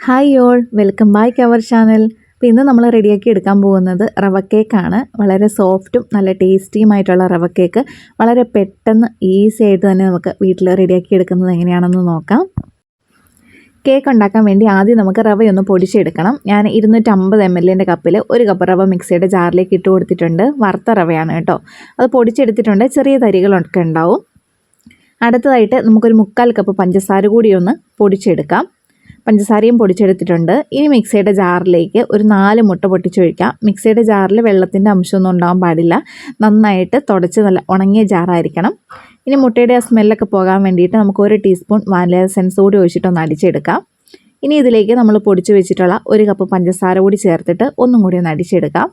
Hi all welcome back our channel അപ്പോൾ ഇന്ന് നമ്മൾ റെഡിയാക്കി എടുക്കാൻ പോകുന്നത് റവ കേക്കാണ് വളരെ സോഫ്റ്റും നല്ല ടേസ്റ്റിയുമായിട്ടുള്ള റവ കേക്ക് വളരെ പെട്ടെന്ന് ഈസി ആയിട്ട് തന്നെ നമുക്ക് വീട്ടിൽ റെഡിയാക്കി എടുക്കുന്നത് എങ്ങനെയാണെന്ന് നോക്കാം. കേക്ക് ഉണ്ടാക്കാൻ വേണ്ടി ആദ്യം നമുക്ക് റവയൊന്ന് പൊടിച്ചെടുക്കണം. ഞാൻ ഇരുന്നൂറ്റമ്പത് എം എല്ലിന്റെ കപ്പിൽ ഒരു കപ്പ് റവ മിക്സിയുടെ ജാറിലേക്ക് ഇട്ട് കൊടുത്തിട്ടുണ്ട്. വറുത്ത റവയാണ് കേട്ടോ. അത് പൊടിച്ചെടുത്തിട്ടുണ്ട്. ചെറിയ തരികളൊക്കെ ഉണ്ടാവും. അടുത്തതായിട്ട് നമുക്കൊരു മുക്കാൽ കപ്പ് പഞ്ചസാര കൂടി ഒന്ന് പൊടിച്ചെടുക്കാം. പഞ്ചസാരയും പൊടിച്ചെടുത്തിട്ടുണ്ട്. ഇനി മിക്സിയുടെ ജാറിലേക്ക് ഒരു നാല് മുട്ട പൊട്ടിച്ചൊഴിക്കാം. മിക്സിയുടെ ജാറിൽ വെള്ളത്തിന്റെ അംശമൊന്നും ഉണ്ടാവാൻ പാടില്ല. നന്നായിട്ട് തുടച്ച് നല്ല ഉണങ്ങിയ ജാറായിരിക്കണം. ഇനി മുട്ടയുടെ ആ സ്മെല്ലൊക്കെ പോകാൻ വേണ്ടിയിട്ട് നമുക്ക് ഒരു ടീസ്പൂൺ വാനില എസൻസ് കൂടി ഒഴിച്ചിട്ടൊന്ന് അടിച്ചെടുക്കാം. ഇനി ഇതിലേക്ക് നമ്മൾ പൊടിച്ചു വെച്ചിട്ടുള്ള ഒരു കപ്പ് പഞ്ചസാര കൂടി ചേർത്തിട്ട് ഒന്നും കൂടി ഒന്ന് അടിച്ചെടുക്കാം.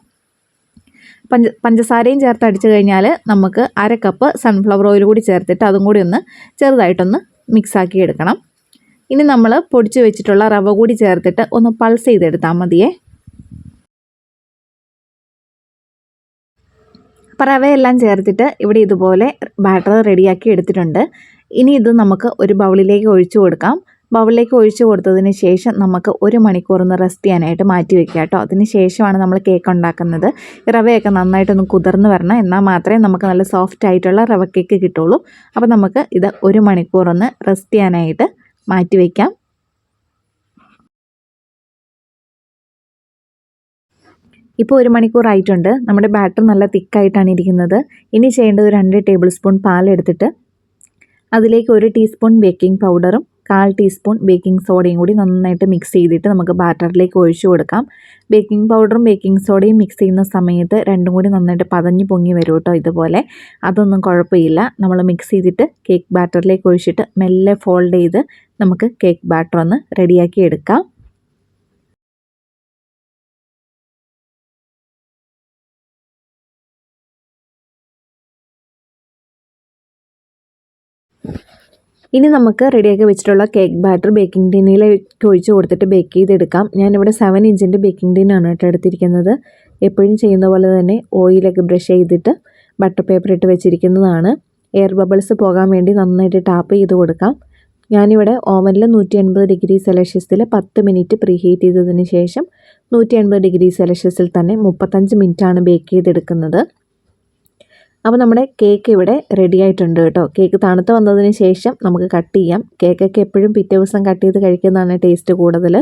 പഞ്ച പഞ്ചസാരയും ചേർത്ത് അടിച്ചു കഴിഞ്ഞാൽ നമുക്ക് അര കപ്പ് സൺഫ്ലവർ ഓയിൽ കൂടി ചേർത്തിട്ട് അതും കൂടി ഒന്ന് ചെറുതായിട്ടൊന്ന് മിക്സാക്കി എടുക്കണം. ഇനി നമ്മൾ പൊടിച്ച് വെച്ചിട്ടുള്ള റവ കൂടി ചേർത്തിട്ട് ഒന്ന് പൾസ് ചെയ്തെടുത്താൽ മതിയേ. അപ്പോൾ റവയെല്ലാം ചേർത്തിട്ട് ഇവിടെ ഇതുപോലെ ബാറ്റർ റെഡിയാക്കി എടുത്തിട്ടുണ്ട്. ഇനി ഇത് നമുക്ക് ഒരു ബൗളിലേക്ക് ഒഴിച്ചു കൊടുക്കാം. ബൗളിലേക്ക് ഒഴിച്ചു കൊടുത്തതിന് ശേഷം നമുക്ക് ഒരു മണിക്കൂർ ഒന്ന് റെസ്റ്റ് ചെയ്യാനായിട്ട് മാറ്റി വെക്കുക കേട്ടോ. അതിന് ശേഷമാണ് നമ്മൾ കേക്ക് ഉണ്ടാക്കുന്നത്. റവയൊക്കെ നന്നായിട്ടൊന്ന് കുതിർന്ന് വരണം. എന്നാൽ മാത്രമേ നമുക്ക് നല്ല സോഫ്റ്റ് ആയിട്ടുള്ള റവ കേക്ക് കിട്ടുള്ളൂ. അപ്പോൾ നമുക്ക് ഇത് ഒരു മണിക്കൂർ ഒന്ന് റെസ്റ്റ് ചെയ്യാനായിട്ട് മാറ്റി വയ്ക്കാം ഇപ്പോൾ ഒരു മണിക്കൂർ ആയിട്ടുണ്ട്. നമ്മുടെ ബാറ്റർ നല്ല തിക്കായിട്ടാണ് ഇരിക്കുന്നത്. ഇനി ചെയ്യേണ്ടത് രണ്ട് ടേബിൾ സ്പൂൺ പാലെടുത്തിട്ട് അതിലേക്ക് ഒരു ടീസ്പൂൺ ബേക്കിംഗ് പൗഡറും കാൽ ടീസ്പൂൺ ബേക്കിംഗ് സോഡയും കൂടി നന്നായിട്ട് മിക്സ് ചെയ്തിട്ട് നമുക്ക് ബാറ്ററിലേക്ക് ഒഴിച്ചു കൊടുക്കാം. ബേക്കിംഗ് പൗഡറും ബേക്കിംഗ് സോഡയും മിക്സ് ചെയ്യുന്ന സമയത്ത് രണ്ടും കൂടി നന്നായിട്ട് പതഞ്ഞ് പൊങ്ങി വരും കേട്ടോ ഇതുപോലെ. അതൊന്നും കുഴപ്പമില്ല. നമ്മൾ മിക്സ് ചെയ്തിട്ട് കേക്ക് ബാറ്ററിലേക്ക് ഒഴിച്ചിട്ട് മെല്ലെ ഫോൾഡ് ചെയ്ത് നമുക്ക് കേക്ക് ബാറ്റർ ഒന്ന് റെഡിയാക്കി എടുക്കാം. ഇനി നമുക്ക് റെഡിയാക്കി വെച്ചിട്ടുള്ള കേക്ക് ബാറ്റർ ബേക്കിംഗ് ടിന്നിലേക്ക് ഒഴിച്ച് കൊടുത്തിട്ട് ബേക്ക് ചെയ്തെടുക്കാം. ഞാനിവിടെ സെവൻ ഇഞ്ചിന്റെ ബേക്കിംഗ് ടിന്നാണ് കേട്ടോ എടുത്തിരിക്കുന്നത്. എപ്പോഴും ചെയ്യുന്ന പോലെ തന്നെ ഓയിലൊക്കെ ബ്രഷ് ചെയ്തിട്ട് ബട്ടർ പേപ്പർ ഇട്ട് വെച്ചിരിക്കുന്നതാണ്. എയർ ബബിൾസ് പോകാൻ വേണ്ടി നന്നായിട്ട് ടാപ്പ് ചെയ്ത് കൊടുക്കാം. ഞാനിവിടെ ഓവനിൽ നൂറ്റി എൺപത് ഡിഗ്രി സെലഷ്യസിൽ പത്ത് മിനിറ്റ് പ്രീ ഹീറ്റ് ചെയ്തതിന് ശേഷം നൂറ്റി എൺപത് ഡിഗ്രി സെലഷ്യസിൽ തന്നെ മുപ്പത്തഞ്ച് മിനിറ്റാണ് ബേക്ക് ചെയ്തെടുക്കുന്നത്. അപ്പോൾ നമ്മുടെ കേക്ക് ഇവിടെ റെഡി ആയിട്ടുണ്ട് കേട്ടോ. കേക്ക് തണുത്ത് വന്നതിന് ശേഷം നമുക്ക് കട്ട് ചെയ്യാം. കേക്കൊക്കെ എപ്പോഴും പിറ്റേ ദിവസം കട്ട് ചെയ്ത് കഴിക്കുന്നതാണ് ടേസ്റ്റ് കൂടുതൽ.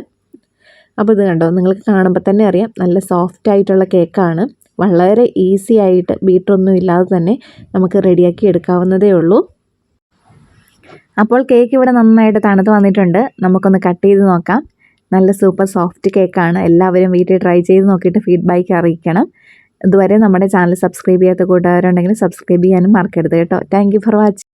അപ്പോൾ ഇത് കണ്ടോ? നിങ്ങൾക്ക് കാണുമ്പോൾ തന്നെ അറിയാം. നല്ല സോഫ്റ്റ് ആയിട്ടുള്ള കേക്കാണ് വളരെ ഈസി ആയിട്ട് ബീറ്ററൊന്നും ഇല്ലാതെ തന്നെ നമുക്ക് റെഡിയാക്കി എടുക്കാവുന്നതേ ഉള്ളൂ. അപ്പോൾ കേക്ക് ഇവിടെ നന്നായിട്ട് തണുത്ത് വന്നിട്ടുണ്ട്. നമുക്കൊന്ന് കട്ട് ചെയ്ത് നോക്കാം. നല്ല സൂപ്പർ സോഫ്റ്റ് കേക്കാണ് എല്ലാവരും വീട്ടിൽ ട്രൈ ചെയ്ത് നോക്കിയിട്ട് ഫീഡ്ബാക്ക് അറിയിക്കണം. ഇതുവരെ നമ്മുടെ ചാനൽ സബ്സ്ക്രൈബ് ചെയ്യാത്ത കൂട്ടുകാരുണ്ടെങ്കിൽ സബ്സ്ക്രൈബ് ചെയ്യാനും മറക്കരുത് കേട്ടോ. Thank for watching